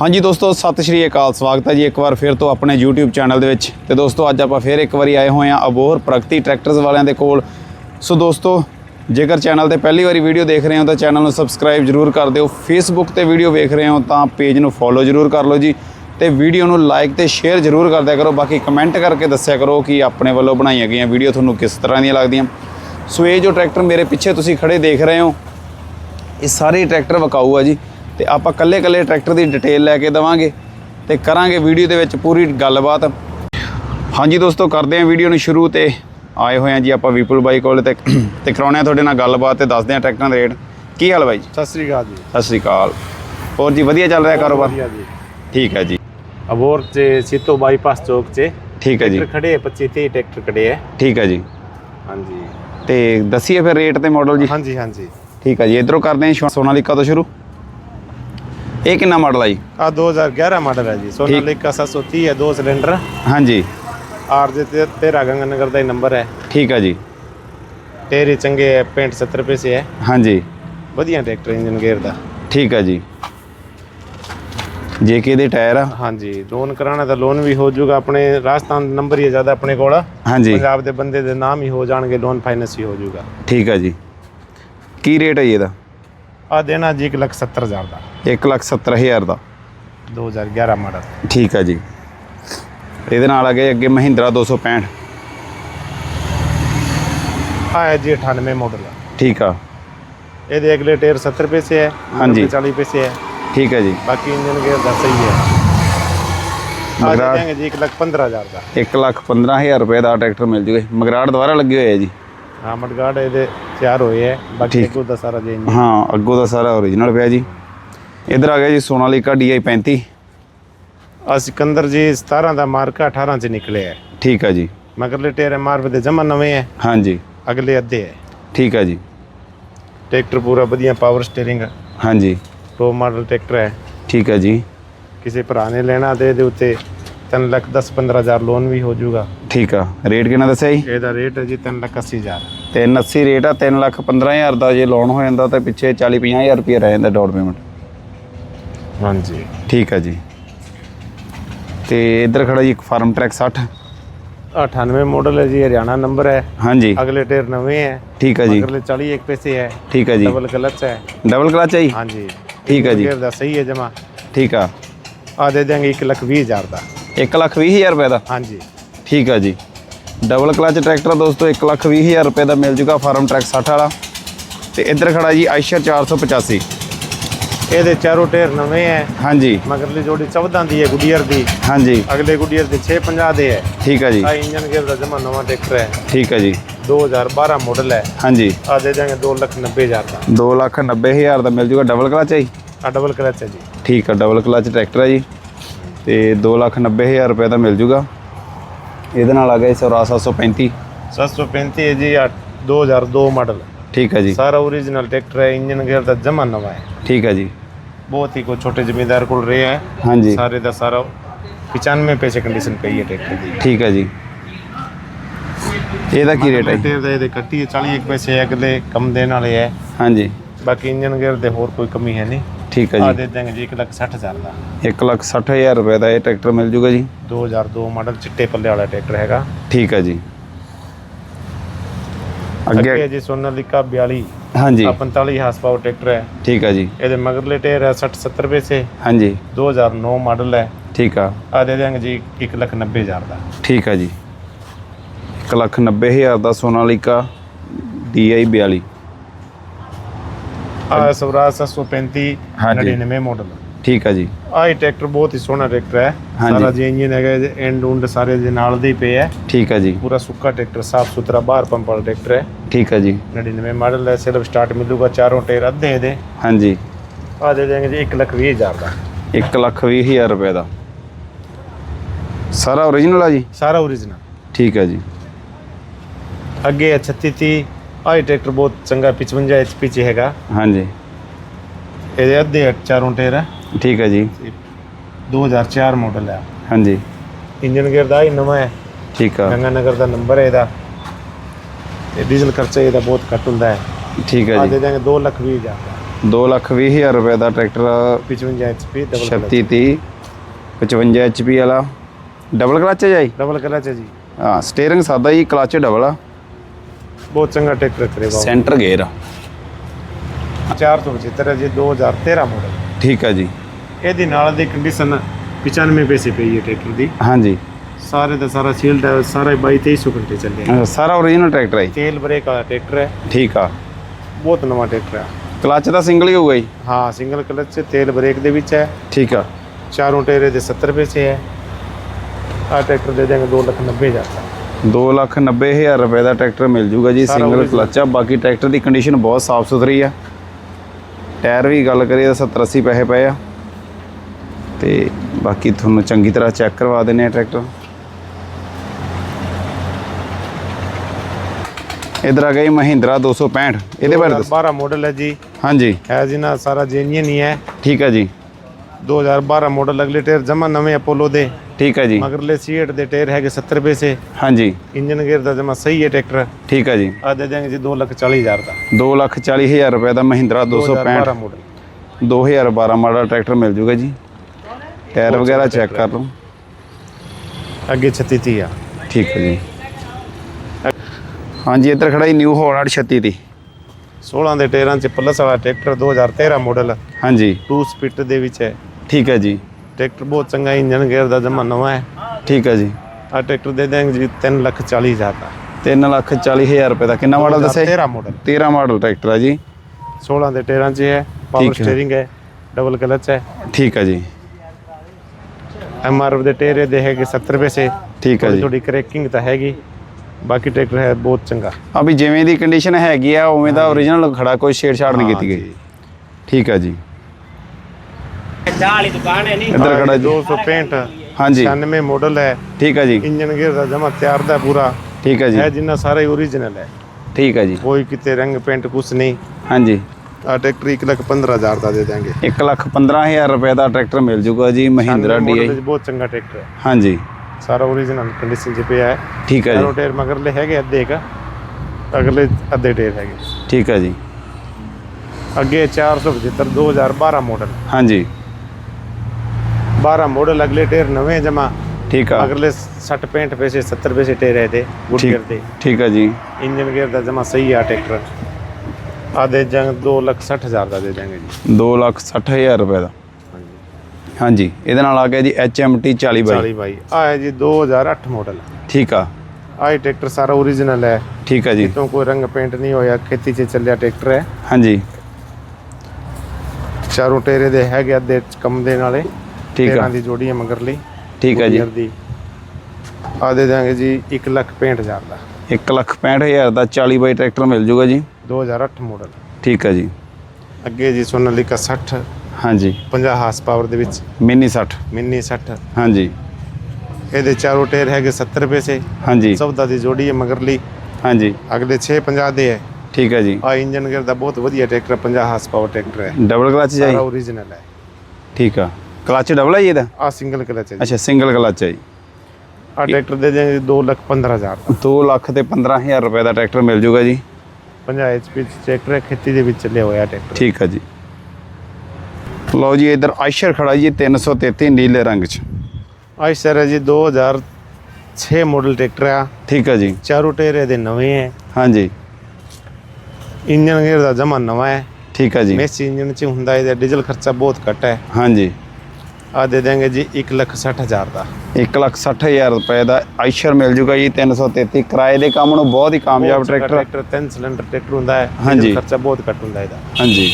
ਹਾਂਜੀ ਦੋਸਤੋ, ਸਤਿ ਸ਼੍ਰੀ ਅਕਾਲ, ਸਵਾਗਤ ਹੈ ਜੀ ਇੱਕ ਵਾਰ ਫਿਰ ਤੋਂ ਆਪਣੇ YouTube ਚੈਨਲ ਦੇ ਵਿੱਚ। ਤੇ ਦੋਸਤੋ, ਅੱਜ ਆਪਾਂ ਫਿਰ ਇੱਕ ਵਾਰੀ ਆਏ ਹੋਏ ਹਾਂ ਅਬੋਹਰ ਪ੍ਰਗਤੀ ਟਰੈਕਟਰਸ ਵਾਲਿਆਂ ਦੇ ਕੋਲ। ਸੋ ਦੋਸਤੋ, ਜੇਕਰ ਚੈਨਲ ਤੇ ਪਹਿਲੀ ਵਾਰੀ ਵੀਡੀਓ ਦੇਖ ਰਹੇ ਹੋ ਤਾਂ ਚੈਨਲ ਨੂੰ ਸਬਸਕ੍ਰਾਈਬ ਜਰੂਰ ਕਰ ਦਿਓ। Facebook ਤੇ ਵੀਡੀਓ ਵੇਖ ਰਹੇ ਹੋ ਤਾਂ ਪੇਜ ਨੂੰ ਫੋਲੋ ਜਰੂਰ ਕਰ ਲਓ ਜੀ। ਤੇ ਵੀਡੀਓ ਨੂੰ ਲਾਈਕ ਤੇ ਸ਼ੇਅਰ ਜਰੂਰ ਕਰਦਿਆ ਕਰੋ। ਬਾਕੀ ਕਮੈਂਟ ਕਰਕੇ ਦੱਸਿਆ ਕਰੋ ਕਿ ਆਪਣੇ ਵੱਲੋਂ ਬਣਾਈਆਂ ਗਈਆਂ ਵੀਡੀਓ ਤੁਹਾਨੂੰ ਕਿਸ ਤਰ੍ਹਾਂ ਦੀਆਂ ਲੱਗਦੀਆਂ। ਸੋ ਇਹ ਜੋ ਟਰੈਕਟਰ ਮੇਰੇ ਪਿੱਛੇ ਤੁਸੀਂ ਖੜੇ ਦੇਖ ਰਹੇ ਹੋ, ਇਹ ਸਾਰੇ ਟਰੈਕਟਰ ਵਿਕਾਊ ਆ ਜੀ। ਤੇ ਆਪਾਂ ਕੱਲੇ ਕੱਲੇ ਟਰੈਕਟਰ ਦੀ ਡਿਟੇਲ ਲੈ ਕੇ ਦਵਾਂਗੇ ਤੇ ਕਰਾਂਗੇ ਵੀਡੀਓ ਦੇ ਵਿੱਚ ਪੂਰੀ ਗੱਲਬਾਤ। ਹਾਂਜੀ ਦੋਸਤੋ ਕਰਦੇ ਹਾਂ ਵੀਡੀਓ ਨੂੰ ਸ਼ੁਰੂ ਤੇ ਆਏ ਹੋਏ ਆ ਜੀ ਆਪਾਂ ਵਿਪੁਲ ਬਾਈ ਕੋਲ ਤੇ ਤੇ ਕਰਾਉਣੇ ਆ ਤੁਹਾਡੇ ਨਾਲ ਗੱਲਬਾਤ ਤੇ ਦੱਸਦੇ ਆ ਟਰੈਕਟਰਾਂ ਦੇ ਰੇਟ। ਕੀ ਹਾਲ ਬਾਈ ਜੀ? ਸਤਿ ਸ੍ਰੀ ਅਕਾਲ ਜੀ। ਸਤਿ ਸ੍ਰੀ ਅਕਾਲ। ਹੋਰ ਜੀ ਵਧੀਆ ਚੱਲ ਰਿਹਾ ਕਾਰੋਬਾਰ? ਵਧੀਆ ਜੀ। ਠੀਕ ਹੈ ਜੀ। ਅਬੋਰ ਚ ਸੀਤੋ ਬਾਈਪਾਸ ਚੌਕ 'ਚ। ਠੀਕ ਹੈ ਜੀ। ਟਰੈਕਟਰ ਖੜੇ ਹੈ 25 30 ਟਰੈਕਟਰ ਖੜੇ ਹੈ ਠੀਕ ਹੈ ਜੀ। ਹਾਂਜੀ। ਤੇ ਦੱਸੀਏ ਫਿਰ ਰੇਟ ਤੇ ਮਾਡਲ ਜੀ। ਹਾਂਜੀ ਹਾਂਜੀ। ਠੀਕ ਹੈ ਜੀ ਇਧਰੋਂ ਕਰਦੇ ਹਾਂ ਸੋਨਾਲੀਕਾ ਤੋਂ ਸ਼ੁਰੂ। ਇਹ ਕਿੰਨਾ ਮਾਡਲ ਆ ਜੀ? ਆ 2011 ਮਾਡਲ ਹੈ ਜੀ। ਸੋਨਾਲੀਕਾ 730 ਹੈ ਦੋ ਸਿਲੰਡਰ। ਹਾਂਜੀ। ਆਰ ਜੇ ਤੇ 13 ਗੰਗਨਗਰ ਦਾ ਹੀ ਨੰਬਰ ਹੈ। ਠੀਕ ਹੈ ਜੀ। ਟੇਰੇ ਚੰਗੇ ਹੈ 65 70 ਰੁਪਏ ਸੇ ਹੈ। ਹਾਂਜੀ। ਵਧੀਆ ਟਰੈਕਟਰ ਇੰਜਨ ਗੇਅਰ ਦਾ। ਠੀਕ ਹੈ ਜੀ। ਜੇ ਕਿ ਇਹਦੇ ਟਾਇਰ ਆ? ਹਾਂਜੀ ਲੋਨ ਕਰਾਣਾ ਤਾਂ ਲੋਨ ਵੀ ਹੋ ਜਾਊਗਾ ਆਪਣੇ ਰਾਜਸਥਾਨ ਦਾ ਨੰਬਰ ਹੀ ਜ਼ਿਆਦਾ ਆਪਣੇ ਕੋਲ। ਹਾਂਜੀ। ਪੰਜਾਬ ਦੇ ਬੰਦੇ ਦੇ ਨਾਮ ਹੀ ਹੋ ਜਾਣਗੇ ਲੋਨ ਫਾਈਨੈਂਸ ਹੀ ਹੋ ਜਾਊਗਾ। ਠੀਕ ਹੈ ਜੀ। ਕੀ ਰੇਟ ਹੈ ਇਹਦਾ? ਆ ਦੇਣਾ ਜੀ 170000 ਦਾ। 170000 ਦਾ। 2011 ਮਾਡਲ। ਠੀਕ ਹੈ ਜੀ। ਇਹਦੇ ਨਾਲ ਆ ਗਏ ਅੱਗੇ ਮਹਿੰਦਰਾ 265 ਆ ਹੈ ਜੀ 98 ਮਾਡਲ ਠੀਕ ਆ। ਇਹਦੇ ਅਗਲੇ ਟਾਇਰ 70 ਰੁਪਏ ਸੇ ਹੈ ਹਾਂਜੀ। 40 ਰੁਪਏ ਸੇ ਹੈ ਠੀਕ ਹੈ ਜੀ। ਬਾਕੀ ਇੰਜਨ ਗੇਅਰ ਦਾ ਸਹੀ ਹੈ ਆ ਮਗਰਾੜ- ਦੇंगे ਜੀ 115000 ਦਾ। 115000 ਰੁਪਏ ਦਾ ਟਰੈਕਟਰ ਮਿਲ ਜੂਗੇ ਮਗਰਾੜ ਦੁਬਾਰਾ ਲੱਗੇ ਹੋਏ ਆ ਜੀ। ਹਾਂ ਮਡਗਾਰਡ ਇਹਦੇ ਤਿਆਰ ਹੋਏ ਹੈ। ਬਾਕੀ। ਅੱਗੋਂ ਦਾ ਸਾਰਾ ਜੀ ਹਾਂ ਅੱਗੋਂ ਦਾ ਸਾਰਾ ਓਰੀਜਨਲ ਪਿਆ ਜੀ। ਇਧਰ ਆ ਗਿਆ ਜੀ ਸੋਨਾਲੀਕਾ DI 35 ਆ ਸਿਕੰਦਰ ਜੀ 17 ਦਾ ਮਾਰਕਾ 18 ਚ ਨਿਕਲਿਆ ਹੈ। ਠੀਕ ਹੈ ਜੀ। ਮਗਰਲੇ ਟਾਇਰ ਐਮਆਰਪੀ ਦੇ ਜਮਾ ਨਵੇਂ ਹੈ। ਹਾਂਜੀ। ਅਗਲੇ ਅੱਧੇ ਹੈ। ਠੀਕ ਹੈ ਜੀ। ਟਰੈਕਟਰ ਪੂਰਾ ਵਧੀਆ ਪਾਵਰ ਸਟੀਅਰਿੰਗ ਹਾਂਜੀ। ਟੋ ਮਾਡਲ ਟਰੈਕਟਰ ਹੈ। ਠੀਕ ਹੈ ਜੀ। ਕਿਸੇ ਭਰਾ ਨੇ ਲੈਣਾ ਤੇ ਇਹਦੇ ਉੱਤੇ 3 ਲੱਖ 10 15000 ਲੋਨ ਵੀ ਹੋ ਜਾਊਗਾ। ਠੀਕ ਆ। ਰੇਟ ਕਿੰਨਾ ਦੱਸਿਆ ਜੀ? ਇਹਦਾ ਰੇਟ ਹੈ ਜੀ 3 ਲੱਖ 80000 ਤਿੰਨ 80 ਰੇਟ ਆ 3 ਲੱਖ 15000 ਦਾ ਜੇ ਲੋਨ ਹੋ ਜਾਂਦਾ ਤਾਂ ਪਿੱਛੇ 40 50000 ਰੁਪਏ ਰਹਿ ਜਾਂਦਾ ਡਾਊਨ ਪੇਮੈਂਟ ਹਾਂਜੀ। ਠੀਕ ਆ ਜੀ। ਤੇ ਇੱਧਰ ਖੜਾ ਜੀ ਇੱਕ ਫਾਰਮ ਟਰੈਕ 60 98 ਮਾਡਲ ਹੈ ਜੀ ਹਰਿਆਣਾ ਨੰਬਰ ਹੈ। ਹਾਂਜੀ। ਅਗਲੇ ਟਾਇਰ ਨਵੇਂ ਹੈ। ਠੀਕ ਆ ਜੀ। 40 ਇੱਕ ਪੈਸੇ ਹੈ। ਠੀਕ ਆ ਜੀ। ਡਬਲ ਕਲਚ ਹੈ। ਡਬਲ ਕਲਚ ਹੈ ਜੀ? ਹਾਂਜੀ। ਠੀਕ ਹੈ ਜੀ। ਗੇਅਰ ਦਾ ਸਹੀ ਹੈ ਜਮਾ। ਠੀਕ ਆ। ਆ ਦੇ ਦਿਆਂਗੇ 1 ਲੱਖ 20 ਹਜ਼ਾਰ ਦਾ। 1 ਲੱਖ 20000 ਰੁਪਏ ਦਾ। ਹਾਂਜੀ। ਠੀਕ ਆ ਜੀ। ਡਬਲ ਕਲਚ ਟਰੈਕਟਰ ਦੋਸਤੋ 1 ਲੱਖ 20000 ਰੁਪਏ ਦਾ ਮਿਲ ਜੂਗਾ ਫਾਰਮ ਟਰੈਕ 60 ਵਾਲਾ। ਤੇ ਇੱਧਰ ਖੜਾ ਜੀ ਆਇਸ਼ਰ 485 ਇਹਦੇ ਚਾਰੋਂ ਟਾਇਰ ਨਵੇਂ ਹੈ ਹਾਂਜੀ। ਮਗਰਲੀ ਜੋੜੀ 14 ਦੀ ਹੈ ਗੁਡੀਅਰ ਦੀ। ਹਾਂਜੀ। ਅਗਲੇ ਗੁਡੀਅਰ ਦੇ 650 ਦੇ ਹੈ ਠੀਕ ਆ ਜੀ। ਆ ਇੰਜਨ ਗੇਅਰ ਦਾ ਜਮਾ ਨਵਾਂ ਟਰੈਕਟਰ ਹੈ ਠੀਕ ਆ ਜੀ। 2012 ਮਾਡਲ ਹੈ ਹਾਂਜੀ। ਆ ਦੇ ਦਿਆਂਗੇ 2 ਲੱਖ 90 ਹਜ਼ਾਰ ਦਾ। 2 ਲੱਖ 90 ਹਜ਼ਾਰ ਦਾ ਮਿਲ ਜੂਗਾ ਡਬਲ ਕਲਚ ਹੈ ਜੀ। ਆ ਡਬਲ ਕਲਚ ਹੈ ਜੀ। ਠੀਕ ਆ ਡਬਲ ਕਲਚ ਟਰੈਕਟਰ ਹੈ ਜੀ। ਤੇ 2 ਲੱਖ 90 ਹਜ਼ਾਰ ਰੁਪਏ ਦਾ ਮਿਲ ਜੂਗਾ। ਇਹਦੇ ਨਾਲ ਆ ਗਿਆ ਸੌਰਾ 735 735 ਹੈ ਜੀ ਆ 2002 ਮਾਡਲ ਠੀਕ ਹੈ ਜੀ ਸਾਰਾ ओरिजिनल ਟਰੈਕਟਰ ਹੈ ਇੰਜਨ ਗੇਅਰ ਦਾ ਜਮਾ ਨਵਾਂ ਹੈ ਠੀਕ ਹੈ ਜੀ ਬਹੁਤ ਹੀ ਕੋ ਛੋਟੇ ਜ਼ਮੀਂਦਾਰ ਕੋਲ ਰਿਹਾ ਹੈ ਹਾਂਜੀ ਸਾਰੇ ਦਾ ਸਾਰਾ 95 ਪੈਸੇ ਕੰਡੀਸ਼ਨ ਪਈ ਹੈ ਟਰੈਕਟਰ ਦੀ ਠੀਕ ਹੈ ਜੀ ਇਹਦਾ ਕੀ ਰੇਟ ਹੈ ਜੀ? ਟਰੈਕਟਰ ਦੇ ਇਹਦੇ ਕੱਟੀ ਹੈ 40 ਇੱਕ ਪੈਸੇ ਹੈ, ਅਗਲੇ ਕਮ ਦੇਣ ਵਾਲੇ ਹੈ ਹਾਂਜੀ ਬਾਕੀ ਇੰਜਨ ਗੇਅਰ ਦੇ ਹੋਰ ਕੋਈ ਕਮੀ ਹੈ ਨਹੀਂ ਠੀਕ ਹੈ ਆ ਜੀ ਦੇ ਦਾਂਗੇ ਜੀ 1 ਲੱਖ 60 ਹਜ਼ਾਰ ਦਾ। 1 ਲੱਖ 60 ਹਜ਼ਾਰ ਰੁਪਏ ਦਾ ਇਹ ਟਰੈਕਟਰ ਮਿਲ ਜੂਗਾ ਜੀ। 2002 ਮਾਡਲ ਚਿੱਟੇ ਪੱਲੇ ਵਾਲਾ ਟਰੈਕਟਰ ਹੈਗਾ। ਠੀਕ ਹੈ ਜੀ। ਅੱਗੇ ਅੱਗੇ ਜੀ ਸੋਨਾਲੀਕਾ 42 ਹਾਂਜੀ। ਆ 45 ਹਾਰਸ ਪਾਵਰ ਟਰੈਕਟਰ ਹੈ। ਠੀਕ ਹੈ ਜੀ। ਇਹਦੇ ਮਗਰਲੇ ਟਾਇਰ ਹੈ 60 70 ਪੈਸੇ। ਹਾਂਜੀ। 2009 ਮਾਡਲ ਹੈ। ਠੀਕ ਆ। ਆ ਦੇ ਦਾਂਗੇ ਜੀ 1 ਲੱਖ 90 ਹਜ਼ਾਰ ਦਾ। ਠੀਕ ਹੈ ਜੀ। 1 ਲੱਖ 90 ਹਜ਼ਾਰ ਦਾ ਸੋਨਾਲੀਕਾ DI 42 ਆ ਸਵਰਾਜ 735 ਹਾਂਜੀ। 99 ਮਾਡਲ ਠੀਕ ਹੈ ਜੀ। ਆ ਇਹ ਟਰੈਕਟਰ ਬਹੁਤ ਹੀ ਸੋਹਣਾ ਟਰੈਕਟਰ ਹੈ। ਹਾਂਜੀ। ਸਾਰਾ ਜੀ ਇੰਜਨ ਹੈਗਾ ਐਂਡ ਉਂਡ ਸਾਰੇ ਦੇ ਨਾਲ ਦੇ ਹੀ ਪਏ ਹੈ। ਠੀਕ ਹੈ ਜੀ। ਪੂਰਾ ਸੁੱਕਾ ਟਰੈਕਟਰ ਸਾਫ਼ ਸੁਥਰਾ ਬਾਹਰ ਪੰਪ ਵਾਲਾ ਟਰੈਕਟਰ ਹੈ। ਠੀਕ ਹੈ ਜੀ। 99 ਮਾਡਲ ਹੈ ਸਿਰਫ ਸਟਾਰਟ ਮਿਲੂਗਾ ਚਾਰੋਂ ਟਾਇਰ ਅੱਧੇ ਦੇ ਹਾਂਜੀ। ਆ ਦੇ ਦੇਂਗੇ ਜੀ 1 ਲੱਖ 20 ਹਜ਼ਾਰ ਦਾ। 1 ਲੱਖ 20 ਹਜ਼ਾਰ ਰੁਪਏ ਦਾ। ਸਾਰਾ ਓਰੀਜਨਲ ਆ ਜੀ? ਸਾਰਾ ਓਰੀਜਨਲ ਠੀਕ ਹੈ ਜੀ। ਅੱਗੇ ਹੈ 3630 ਆ ਇਹ ਟਰੈਕਟਰ ਬਹੁਤ ਚੰਗਾ 55 HP ਚ ਹੈਗਾ। ਹਾਂਜੀ। ਇਹਦੇ ਅੱਧੇ ਹੈ ਚਾਰੋਂ ਟਾਇਰ ਹੈ। ਠੀਕ ਹੈ ਜੀ। 2004 ਮਾਡਲ ਹੈ। ਹਾਂਜੀ। ਇੰਜਨ ਗੇਅਰ ਦਾ ਹੀ ਨਵਾਂ ਹੈ। ਠੀਕ ਆ। ਗੰਗਾ ਨਗਰ ਦਾ ਨੰਬਰ ਹੈ ਇਹਦਾ। ਤੇ ਡੀਜ਼ਲ ਖਰਚਾ ਇਹਦਾ ਬਹੁਤ ਘੱਟ ਹੁੰਦਾ ਹੈ। ਠੀਕ ਆ ਹੈ ਦੇ ਜੀ। ਦਾਂਗੇ 2 ਲੱਖ 20 ਹਜ਼ਾਰ ਦਾ। 2 ਲੱਖ ਵੀਹ ਹਜ਼ਾਰ ਰੁਪਏ ਦਾ ਟਰੈਕਟਰ 55 HP ਡਬਲ 36 30 55 HP ਵਾਲਾ। ਡਬਲ ਕਲਚ ਹੈ ਜੀ? ਡਬਲ ਕਲਚ ਹੈ ਜੀ। ਹਾਂ ਸਟੀਅਰਿੰਗ ਸਾਦਾ ਜੀ ਕਲਚ ਡਬਲ ਆ। ਬਹੁਤ ਚੰਗਾ ਟਰੈਕਟਰ ਕਰੇ ਬਾਬੂ। ਸੈਂਟਰ ਗੇਅਰ 475 ਹੈ ਜੀ 2013 ਮਾਡਲ ਠੀਕ ਹੈ ਜੀ। ਇਹਦੀ ਨਾਲ ਦੀ ਕੰਡੀਸ਼ਨ 95 ਪੈਸੇ ਪਈ ਹੈ ਟਰੈਕਟਰ ਦੀ। ਹਾਂਜੀ। ਸਾਰੇ ਦਾ ਸਾਰਾ ਸੀਲਡ ਹੈ ਸਾਰਾ 22 2300 ਘੰਟੇ ਚੱਲਿਆ ਅਹ ਸਾਰਾ ਓਰੀਜਨਲ ਟਰੈਕਟਰ ਹੈ ਜੀ। ਤੇਲ ਬ੍ਰੇਕ ਵਾਲਾ ਟਰੈਕਟਰ ਹੈ। ਠੀਕ ਆ। ਬਹੁਤ ਨਵਾਂ ਟਰੈਕਟਰ ਹੈ। ਕਲਚ ਤਾਂ ਸਿੰਗਲ ਹੀ ਹੋਊਗਾ ਜੀ। ਹਾਂ ਸਿੰਗਲ ਕਲਚ ਤੇਲ ਬ੍ਰੇਕ ਦੇ ਵਿੱਚ ਹੈ। ਠੀਕ ਆ। ਚਾਰੋਂ ਟੇਰੇ ਦੇ 70 ਪੈਸੇ ਹੈ। ਆ ਟਰੈਕਟਰ ਦੇ ਦੇਂਗੇ 2 ਲੱਖ 90 ਹਜ਼ਾਰ ਦਾ। 2 ਲੱਖ 90 ਹਜ਼ਾਰ ਰੁਪਏ ਦਾ ਟਰੈਕਟਰ ਮਿਲ ਜੂਗਾ ਜੀ ਸਿੰਗਲ। ਕਲਚ ਆ। ਬਾਕੀ ਟਰੈਕਟਰ ਦੀ ਕੰਡੀਸ਼ਨ ਬਹੁਤ ਸਾਫ਼ ਸੁਥਰੀ ਆ। ਟਾਇਰ ਵੀ ਗੱਲ ਕਰੀਏ ਤਾਂ 70 80 ਪੈਸੇ ਪਏ ਆ। ਤੇ ਬਾਕੀ ਤੁਹਾਨੂੰ ਚੰਗੀ ਤਰ੍ਹਾਂ ਚੈੱਕ ਕਰਵਾ ਦਿੰਨੇ ਆ ਟਰੈਕਟਰ। ਇਧਰ ਆ ਗਈ ਮਹਿੰਦਰਾ 265 ਇਹਦੇ ਬਾਰੇ ਦੱਸੋ। 2012 ਮਾਡਲ ਹੈ ਜੀ। ਹਾਂਜੀ। ਹੈ ਜੀ ਨਾ ਸਾਰਾ ਜੇਨੀਅਨ ਹੀ ਹੈ। ਠੀਕ ਹੈ ਜੀ। 2012 ਮਾਡਲ ਅਗਲੇ ਟਾਇਰ ਜਮਾ ਨਵੇਂ ਅਪੋਲੋ ਦੇ। ਠੀਕ ਹੈ ਜੀ। ਮਗਰਲੇ ਸੀਟ ਦੇ ਟਾਇਰ ਹੈਗੇ 70 ਪੈਸੇ। ਹਾਂਜੀ। ਇੰਜਨ ਗੇਅਰ ਦਾ ਜਮਾ ਸਹੀ ਹੈ ਟਰੈਕਟਰ। ਠੀਕ ਹੈ ਜੀ। ਆ ਦੇ ਦੇਂਗੇ ਜੀ 2 ਲੱਖ 40 ਹਜ਼ਾਰ ਦਾ। 2 ਲੱਖ 40 ਹਜ਼ਾਰ ਰੁਪਏ ਦਾ ਮਹਿੰਦਰਾ 265 2012 ਮਾਡਲ 2012 ਮਾਡਲ ਟਰੈਕਟਰ ਮਿਲ ਜੂਗਾ ਜੀ। ਟਾਇਰ ਵਗੈਰਾ ਚੈੱਕ ਕਰ ਲਓ। ਅੱਗੇ 36 ਤੀ ਆ। ਠੀਕ ਹੈ ਜੀ। ਹਾਂਜੀ ਇੱਧਰ ਖੜਾ ਹੀ ਨਿਊ ਹੋਲੈਂਡ 36 ਦੀ 16 ਦੇ ਟਾਇਰਾਂ 'ਚ ਪਲੱਸ ਵਾਲਾ ਟਰੈਕਟਰ 2013 ਮਾਡਲ ਹਾਂਜੀ। 2 ਸਪੀਡ ਦੇ ਵਿੱਚ ਹੈ। ਠੀਕ ਹੈ ਜੀ। ਟਰੈਕਟਰ ਬਹੁਤ ਚੰਗਾ ਇੰਜਨ ਗੇਅਰ ਦਾ ਜਮਾ ਨਵਾਂ ਹੈ। ਠੀਕ ਹੈ ਜੀ। ਆ ਟਰੈਕਟਰ ਦੇ ਦੇਂਗੇ ਜੀ 3 ਲੱਖ 40 ਹਜ਼ਾਰ ਦਾ। 3 ਲੱਖ 40 ਹਜ਼ਾਰ ਰੁਪਏ ਦਾ। ਕਿੰਨਾ ਮਾਡਲ ਦੱਸੇ 13 ਮਾਡਲ 13 ਮਾਡਲ ਟਰੈਕਟਰ ਹੈ ਜੀ। 16 ਦੇ ਟਾਇਰਾਂ 'ਚ ਹੈ ਪਾਵਰ ਠੀਕ ਹੈ। ਡਬਲ ਕਲਚ ਹੈ। ਠੀਕ ਹੈ ਜੀ। ਐਮਆਰਐਫ ਦੇ ਟਾਇਰ ਦੇ ਹੈਗੇ 70 ਪੈਸੇ। ਠੀਕ ਹੈ ਜੀ। ਥੋੜੀ ਕਰੈਕਿੰਗ ਤਾਂ ਹੈਗੀ। ਬਾਕੀ ਟਰੈਕਟਰ ਹੈ ਬਹੁਤ ਚੰਗਾ। ਵੀ ਜਿਵੇਂ ਦੀ ਕੰਡੀਸ਼ਨ ਹੈਗੀ ਆ ਉਵੇਂ ਦਾ ਓਰੀਜਨਲ ਖੜਾ ਕੋਈ ਛੇੜਛਾੜ ਨਹੀਂ ਕੀਤੀ ਗਈ। ਠੀਕ ਹੈ ਜੀ। ਚਾਹ ਵਾਲੀ ਦੁਕਾਨ ਹੈ ਨਹੀਂ ਇੱਧਰ ਖੜਾ ਜੀ। 265 ਹਾਂਜੀ। 96 ਮਾਡਲ ਹੈ। ਠੀਕ ਹੈ ਜੀ। ਇੰਜਨ ਗੇਅਰ ਦਾ ਜਮਾ ਤਿਆਰ ਦਾ ਪੂਰਾ। ਠੀਕ ਹੈ ਜੀ। ਹੈ ਜਿੰਨਾ ਸਾਰਾ ਓਰੀਜਨਲ ਹੈ। ਠੀਕ ਹੈ ਜੀ। ਕੋਈ ਕਿਤੇ ਰੰਗ ਪੇਂਟ ਕੁਛ ਨਹੀਂ। ਹਾਂਜੀ। ਆ ਟਰੈਕਟਰ 1 ਲੱਖ 15 ਹਜ਼ਾਰ ਦਾ ਦੇ ਦਾਂਗੇ 1 ਲੱਖ 15 ਹਜ਼ਾਰ ਰੁਪਏ ਦਾ ਟਰੈਕਟਰ ਮਿਲ ਜੂਗਾ ਜੀ ਮਹਿੰਦਰਾ 96 model ਡੀਆਈ ਵਿੱਚ ਬਹੁਤ ਚੰਗਾ ਟਰੈਕਟਰ ਹੈ। ਹਾਂਜੀ। ਸਾਰਾ ਓਰੀਜਨਲ ਕੰਡੀਸ਼ਨ 'ਚ ਪਿਆ ਹੈ। ਠੀਕ ਹੈ ਚਾਰੋਂ ਜੀ ਟਾਇਰ ਮਗਰਲੇ ਹੈਗੇ ਅੱਧੇ ਕ ਅਗਲੇ ਅੱਧੇ ਟਾਇਰ ਹੈਗੇ। ਠੀਕ ਹੈ ਜੀ। ਅੱਗੇ 475 2012 ਮਾਡਲ ਹਾਂਜੀ। 12 ਮਾਡਲ ਅਗਲੇ ਟਾਇਰ ਨਵੇਂ ਜਮਾ। ਠੀਕ ਆ। ਅਗਲੇ 60 65 ਪੈਸੇ 70 ਪੈਸੇ ਟਾਇਰ ਹੈ ਤੇ ਗੁੱਡ ਠੀਕ ਦੇ। ਹੈ ਜੀ। ਇੰਜਨ ਗੇਅਰ ਦਾ ਜਮਾ ਸਹੀ ਆ ਟਰੈਕਟਰ। ਆਦੇ ਜੰਗ 2 ਲੱਖ 60 ਹਜ਼ਾਰ ਦਾ ਦੇ ਦਾਂਗੇ ਜੀ। 2 ਲੱਖ 60 ਹਜ਼ਾਰ ਰੁਪਏ ਦਾ। ਹਾਂਜੀ। ਹਾਂਜੀ ਇਹਦੇ ਨਾਲ ਆ ਗਿਆ ਜੀ HMT 40 ਬਾਈ। 40 ਬਾਈ। ਆ ਹੈ ਜੀ 2008 ਮਾਡਲ ਠੀਕ ਆ। ਆਹ ਟਰੈਕਟਰ ਸਾਰਾ ਓਰੀਜਨਲ ਹੈ। ਠੀਕ ਹੈ ਜੀ। ਤੋਂ ਕੋਈ ਰੰਗ ਪੇਂਟ ਨਹੀਂ ਹੋਇਆ ਖੇਤੀ 'ਚ ਚੱਲਿਆ ਟਰੈਕਟਰ ਹੈ। ਹਾਂਜੀ। ਚਾਰੋਂ ਟੇਰੇ ਦੇ ਹੈਗੇ ਅੱਧੇ ਕੰਮ ਦੇ ਨਾਲੇ ਠੀਕ ਆ। ਦੀ ਜੋੜੀ ਹੈ ਮਗਰਲੀ। ਠੀਕ ਹੈ ਜੀ। ਦੀ। ਆ ਦੇ ਦਾਂਗੇ ਜੀ 1 ਲੱਖ 65 ਹਜ਼ਾਰ ਦਾ। 1 ਲੱਖ 65 ਹਜ਼ਾਰ ਦਾ 40 ਬਾਈ ਟਰੈਕਟਰ ਮਿਲ ਜੂਗਾ ਜੀ। 2008 ਮਾਡਲ ਠੀਕ ਹੈ ਜੀ। ਅੱਗੇ ਜੀ ਸੋਨਾਲੀਕਾ 60 ਹਾਂਜੀ। 50 ਹਾਰਸ ਪਾਵਰ ਦੇ ਵਿੱਚ। ਮਿੰਨੀ 60 ਮਿੰਨੀ 60 ਹਾਂਜੀ। ਇਹਦੇ ਚਾਰੋਂ ਟਾਇਰ ਹੈਗੇ 70 ਪੈਸੇ। ਹਾਂਜੀ। ਸੌਦਾ ਦੀ ਜੋੜੀ ਹੈ ਮਗਰਲੀ। ਹਾਂਜੀ। ਅਗਲੇ 650 ਦੇ ਹੈ। ਠੀਕ ਹੈ ਜੀ। ਆ ਇੰਜਨ ਗੇਅਰ ਦਾ ਬਹੁਤ ਵਧੀਆ ਟਰੈਕਟਰ 50 ਹਾਰਸ ਪਾਵਰ ਟਰੈਕਟਰ ਹੈ। ਡਬਲ ਕਲਚ ਜਾਈ ਸਾਰਾ ਓਰੀਜਨਲ ਹੈ। ਠੀਕ ਆ। ਕਲਚ ਡਬਲ ਹੈ ਜੀ ਇਹਦਾ? ਆ ਸਿੰਗਲ ਕਲਚ ਹੈ ਜੀ। ਅੱਛਾ ਸਿੰਗਲ ਕਲਚ ਹੈ ਜੀ। ਆ ਟਰੈਕਟਰ ਦੇ ਦੇਂਗੇ 2 ਲੱਖ 15 ਹਜ਼ਾਰ ਦਾ। 2 ਲੱਖ ਤੇ 15 ਹਜ਼ਾਰ ਰੁਪਏ ਦਾ ਟਰੈਕਟਰ ਮਿਲ ਜੂਗਾ ਜੀ। 50 HP ਟਰੈਕਟਰ ਹੈ ਖੇਤੀ ਦੇ ਵਿੱਚ ਚੱਲਿਆ ਹੋਇਆ ਟਰੈਕਟਰ। ਠੀਕ ਹੈ ਜੀ। ਲਓ ਜੀ ਇਧਰ ਆਇਸ਼ਰ ਖੜਾ ਜੀ 333 ਨੀਲੇ ਰੰਗ 'ਚ। ਆ ਸਰ ਹੈ ਜੀ 2006 ਮਾਡਲ ਟਰੈਕਟਰ ਆ। ਠੀਕ ਹੈ ਜੀ। ਚਾਰੋਂ ਟਾਇਰ ਇਹਦੇ ਨਵੇਂ ਹੈ। ਹਾਂਜੀ। ਇੰਜਨ ਗੇਅਰ ਦਾ ਜਮਾ ਨਵਾਂ ਹੈ। ਠੀਕ ਹੈ ਜੀ। ਮੈਸੀ ਇੰਜਨ ਚ ਹੁੰਦਾ ਇਹਦਾ ਡੀਜ਼ਲ ਖਰਚਾ ਬਹੁਤ ਘੱਟ ਹੈ। ਹਾਂਜੀ। ਆ ਦੇ ਦਾਂਗੇ ਜੀ 1 ਲੱਖ 60 ਹਜ਼ਾਰ ਦਾ। 1 ਲੱਖ 60 ਹਜ਼ਾਰ ਰੁਪਏ ਦਾ ਆਇਸ਼ਰ ਮਿਲ ਜੂਗਾ ਜੀ 333 ਕਿਰਾਏ ਦੇ ਕੰਮ ਨੂੰ ਬਹੁਤ ਹੀ ਕਾਮਯਾਬ ਟਰੈਕਟਰ। ਟਰੈਕਟਰ ਤਿੰਨ ਸਿਲੰਡਰ ਟਰੈਕਟਰ ਹੁੰਦਾ ਹੈ ਹਾਂਜੀ। ਖਰਚਾ ਬਹੁਤ ਘੱਟ ਹੁੰਦਾ ਇਹਦਾ। ਹਾਂਜੀ।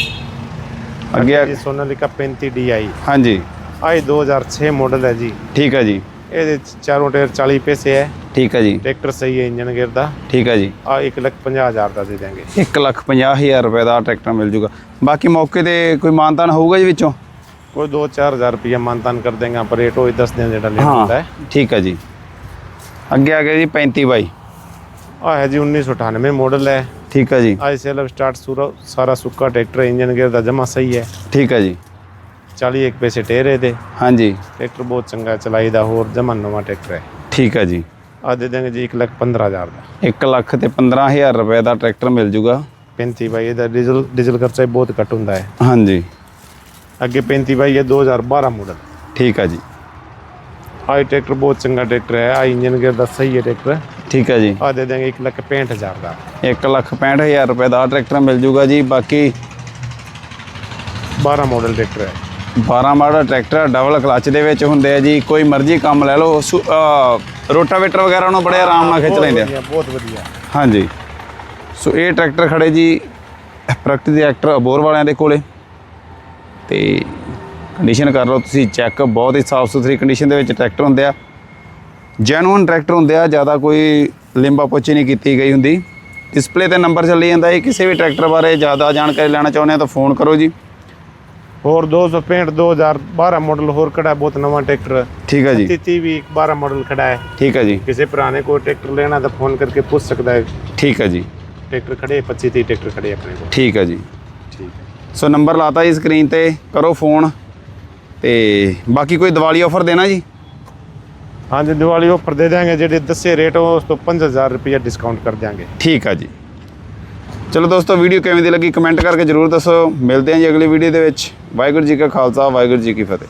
ਅੱਗੇ ਆ- ਜੀ ਸੋਨਾਲੀਕਾ 35 DI ਹਾਂਜੀ। ਆਈ 2006 ਮਾਡਲ ਹੈ ਜੀ। ਠੀਕ ਹੈ ਜੀ। ਇਹਦੇ ਚਾਰੋਂ ਟਾਇਰ 40 ਪੈਸੇ ਹੈ। ਠੀਕ ਹੈ ਜੀ। ਟਰੈਕਟਰ ਸਹੀ ਹੈ ਇੰਜਨ ਗੇਅਰ ਦਾ। ਠੀਕ ਹੈ ਜੀ। ਆ 1 ਲੱਖ 50 ਹਜ਼ਾਰ ਦਾ ਦੇ ਦਾਂਗੇ 1 ਲੱਖ 50 ਹਜ਼ਾਰ ਰੁਪਏ ਦਾ ਟਰੈਕਟਰ ਮਿਲ ਜੂਗਾ। ਬਾਕੀ ਮੌਕੇ ਤੇ ਕੋਈ ਮਾਨਤਾਨ ਹੋਊਗਾ ਜੀ ਵਿੱਚੋਂ? ਕੋਈ 2-4000 ਰੁਪਇਆ ਮਾਨਤਾਨ ਕਰ ਦੇਗਾ ਪਰ ਰੇਟ ਉਹ ਹੀ ਦੱਸ ਦਿਆਂ ਜਿਹੜਾ ਲੈ ਹੁੰਦਾ ਹੈ ਠੀਕ ਹੈ ਜੀ ਅੱਗੇ ਆ ਗਿਆ ਜੀ 35 ਬਾਈ ਆ ਹੈ ਜੀ 1998 ਮਾਡਲ ਹੈ ਠੀਕ ਹੈ ਜੀ ਆਈ ਸੈਲਫ ਸਟਾਰਟ ਸੂਰਾ ਸਾਰਾ ਸੁੱਕਾ ਟਰੈਕਟਰ ਇੰਜਨ ਗੇਅਰ ਦਾ ਜਮਾ ਸਹੀ ਹੈ ਠੀਕ ਹੈ ਜੀ 40 ਇੱਕ ਪੈਸੇ ਟੇਰੇ ਦੇ ਹਾਂਜੀ ਟਰੈਕਟਰ ਬਹੁਤ ਚੰਗਾ ਚਲਾਈਦਾ ਹੋਰ ਜਮਾ ਨਵਾਂ ਟਰੈਕਟਰ ਹੈ ਠੀਕ ਹੈ ਜੀ ਆ ਦੇ ਦਾਂਗੇ ਜੀ 1 ਲੱਖ 15 ਹਜ਼ਾਰ ਦਾ 1 ਲੱਖ ਤੇ 15 ਹਜ਼ਾਰ ਰੁਪਏ ਦਾ ਟਰੈਕਟਰ ਮਿਲ ਜੂਗਾ 35 ਬਾਈ ਇਹਦਾ ਡੀਜ਼ਲ ਡੀਜ਼ਲ ਖਰਚਾ ਵੀ ਬਹੁਤ ਘੱਟ ਹੁੰਦਾ ਹੈ ਹਾਂਜੀ ਅੱਗੇ 35 ਬਾਈ ਇਹ 2012 ਮਾਡਲ ਠੀਕ ਆ ਜੀ। ਆਹ ਟਰੈਕਟਰ ਬਹੁਤ ਚੰਗਾ ਟਰੈਕਟਰ ਹੈ ਆ ਇੰਜਨ ਗੇਅਰ ਦਾ ਸਹੀ ਹੈ ਟਰੈਕਟਰ। ਠੀਕ ਹੈ ਜੀ। ਆ ਦੇ ਦਾਂਗੇ 1 ਲੱਖ 65000 ਦਾ। 1 ਲੱਖ 65000 ਰੁਪਏ ਦਾ ਆਹ ਟਰੈਕਟਰ ਮਿਲ ਜੂਗਾ ਜੀ ਬਾਕੀ 12 ਮਾਡਲ ਟਰੈਕਟਰ ਹੈ। 12 ਮਾਡਲ ਟਰੈਕਟਰ ਡਬਲ ਕਲਚ ਦੇ ਵਿੱਚ ਹੁੰਦੇ ਆ ਜੀ ਕੋਈ ਮਰਜ਼ੀ ਕੰਮ ਲੈ ਲਓ ਰੋਟਾਵੇਟਰ ਵਗੈਰਾ ਨੂੰ ਬੜੇ ਆਰਾਮ ਨਾਲ ਖਿੱਚ ਲੈਂਦੇ ਆ। ਬਹੁਤ ਵਧੀਆ। ਹਾਂਜੀ। ਸੋ ਇਹ ਟਰੈਕਟਰ ਖੜੇ ਜੀ ਪ੍ਰਗਤੀ ਦੇ ਐਕਟਰ ਅਬੋਰ ਵਾਲਿਆਂ ਦੇ ਕੋਲੇ। ਤੇ ਕੰਡੀਸ਼ਨ ਕਰ ਲਓ ਤੁਸੀਂ ਚੈੱਕ ਬਹੁਤ ਹੀ ਸਾਫ਼ ਸੁਥਰੀ ਕੰਡੀਸ਼ਨ ਦੇ ਵਿੱਚ ਟਰੈਕਟਰ ਹੁੰਦੇ ਆ। ਜੈਨੂਇਨ ਟਰੈਕਟਰ ਹੁੰਦੇ ਆ ਜ਼ਿਆਦਾ ਕੋਈ ਲਿੰਬਾ ਪੋਚੀ ਨਹੀਂ ਕੀਤੀ ਗਈ ਹੁੰਦੀ। ਡਿਸਪਲੇ ਤੇ ਨੰਬਰ ਚੱਲੀ ਜਾਂਦਾ ਹੈ ਕਿਸੇ ਵੀ ਟਰੈਕਟਰ ਬਾਰੇ ਜ਼ਿਆਦਾ ਜਾਣਕਾਰੀ ਲੈਣਾ ਚਾਹੁੰਦੇ ਆ ਤਾਂ ਫੋਨ ਕਰੋ ਜੀ। ਹੋਰ 265 2012 ਮਾਡਲ ਹੋਰ ਖੜਾ ਬਹੁਤ ਨਵਾਂ ਟਰੈਕਟਰ ਠੀਕ ਹੈ ਜੀ। 33 ਵੀ ਇੱਕ 12 ਮਾਡਲ ਖੜਾ ਹੈ। ਠੀਕ ਹੈ ਜੀ। ਕਿਸੇ ਪੁਰਾਣੇ ਕੋਈ ਟਰੈਕਟਰ ਲੈਣਾ ਤਾਂ ਫੋਨ ਕਰਕੇ ਪੁੱਛ ਸਕਦਾ ਹੈ। ਠੀਕ ਹੈ ਜੀ। ਟਰੈਕਟਰ ਖੜੇ 25 30 ਟਰੈਕਟਰ ਖੜੇ ਆਪਣੇ ਕੋਲ। ਠੀਕ ਹੈ ਜੀ। ਠੀਕ ਹੈ ਸੋ ਨੰਬਰ ਲਾਤਾ ਜੀ ਸਕਰੀਨ ਤੇ ਕਰੋ ਫੋਨ। ਤੇ ਬਾਕੀ ਕੋਈ ਦੀਵਾਲੀ ਆਫਰ ਦੇਣਾ ਜੀ? ਹਾਂਜੀ ਦੀਵਾਲੀ ਆਫਰ ਦੇ ਦਿਆਂਗੇ ਜਿਹੜੇ ਦੱਸੇ ਰੇਟ ਉਸ ਤੋਂ 5000 ਰੁਪਏ ਡਿਸਕਾਊਂਟ ਕਰ ਦਿਆਂਗੇ। ਠੀਕ ਆ ਜੀ। ਚਲੋ ਦੋਸਤੋ ਵੀਡੀਓ ਕਿਵੇਂ ਦੀ ਲੱਗੀ ਕਮੈਂਟ ਕਰਕੇ ਜਰੂਰ ਦੱਸੋ। ਮਿਲਦੇ ਹਾਂ ਜੀ ਅਗਲੀ ਵੀਡੀਓ ਦੇ ਵਿੱਚ। ਵਾਹਿਗੁਰੂ ਜੀ ਕਾ ਖਾਲਸਾ ਵਾਹਿਗੁਰੂ ਜੀ ਕੀ ਫਤਿਹ।